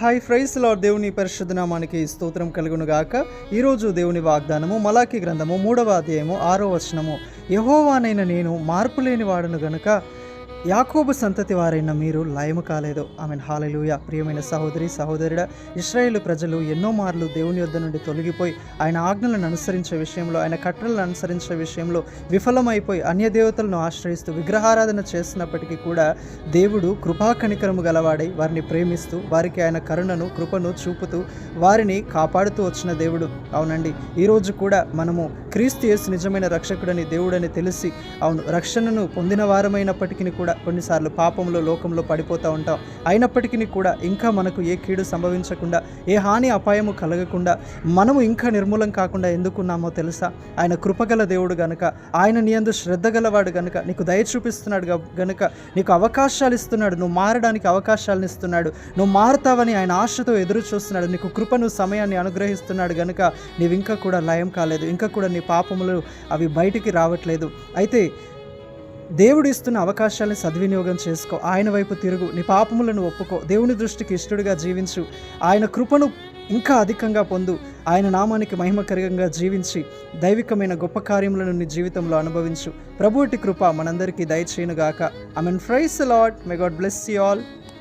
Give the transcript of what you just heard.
Hi fries lord దేవుని పరిశుద్ధ నామానికి స్తోత్రం కలుగును గాక ఈరోజు దేవుని వాగ్దానము మలాకి గ్రంథము మూడవ అధ్యాయము ఆరో వచనము. యహోవానైన నేను మార్పు లేని వాడను గనుక యాకోబు సంతతి వారైన మీరు లయము కాలేదు. ఆమె హాలలుయ ప్రియమైన సహోదరి సహోదరుడ ఇస్రాయేల్ ప్రజలు ఎన్నో మార్లు దేవుని యొద్ద నుండి తొలగిపోయి ఆయన ఆజ్ఞలను అనుసరించే విషయంలో ఆయన కట్టలను అనుసరించే విషయంలో విఫలమైపోయి అన్య దేవతలను ఆశ్రయిస్తూ విగ్రహారాధన చేస్తున్నప్పటికీ కూడా దేవుడు కృపా కనికరము గలవాడై వారిని ప్రేమిస్తూ వారికి ఆయన కరుణను కృపను చూపుతూ వారిని కాపాడుతూ వచ్చిన దేవుడు. అవునండి. ఈరోజు కూడా మనము క్రీస్తు యేసు నిజమైన రక్షకుడని దేవుడని తెలిసి అవును రక్షణను పొందిన వారమైనప్పటికీ కూడా కొన్నిసార్లు పాపంలో లోకంలో పడిపోతూ ఉంటాం. అయినప్పటికీ కూడా ఇంకా మనకు ఏ కీడు సంభవించకుండా ఏ హాని అపాయము కలగకుండా మనము ఇంకా నిర్మూలం కాకుండా ఎందుకున్నామో తెలుసా? ఆయన కృపగల దేవుడు గనుక ఆయన నీ యందు శ్రద్ధ గలవాడు గనుక నీకు దయ చూపిస్తున్నాడు గనుక నీకు అవకాశాలు ఇస్తున్నాడు. నువ్వు మారడానికి అవకాశాలను ఇస్తున్నాడు. నువ్వు మారుతావని ఆయన ఆశతో ఎదురు చూస్తున్నాడు. నీకు కృపను సమయాన్ని అనుగ్రహిస్తున్నాడు గనుక నీవు ఇంకా కూడా లయం కాలేదు. ఇంకా కూడా నీ పాపములు అవి బయటికి రావట్లేదు. అయితే దేవుడు ఇస్తున్న అవకాశాలను సద్వినియోగం చేసుకో. ఆయన వైపు తిరుగు. నీ పాపములను ఒప్పుకో. దేవుని దృష్టికి ఇష్టడుగా జీవించు. ఆయన కృపను ఇంకా అధికంగా పొందు. ఆయన నామానికి మహిమకరంగా జీవించి. దైవికమైన గొప్ప కార్యములను నీ జీవితంలో అనుభవించు. ప్రభువుటి కృప మనందరికీ దయచేయునుగాక. I mean praise lord may God bless you all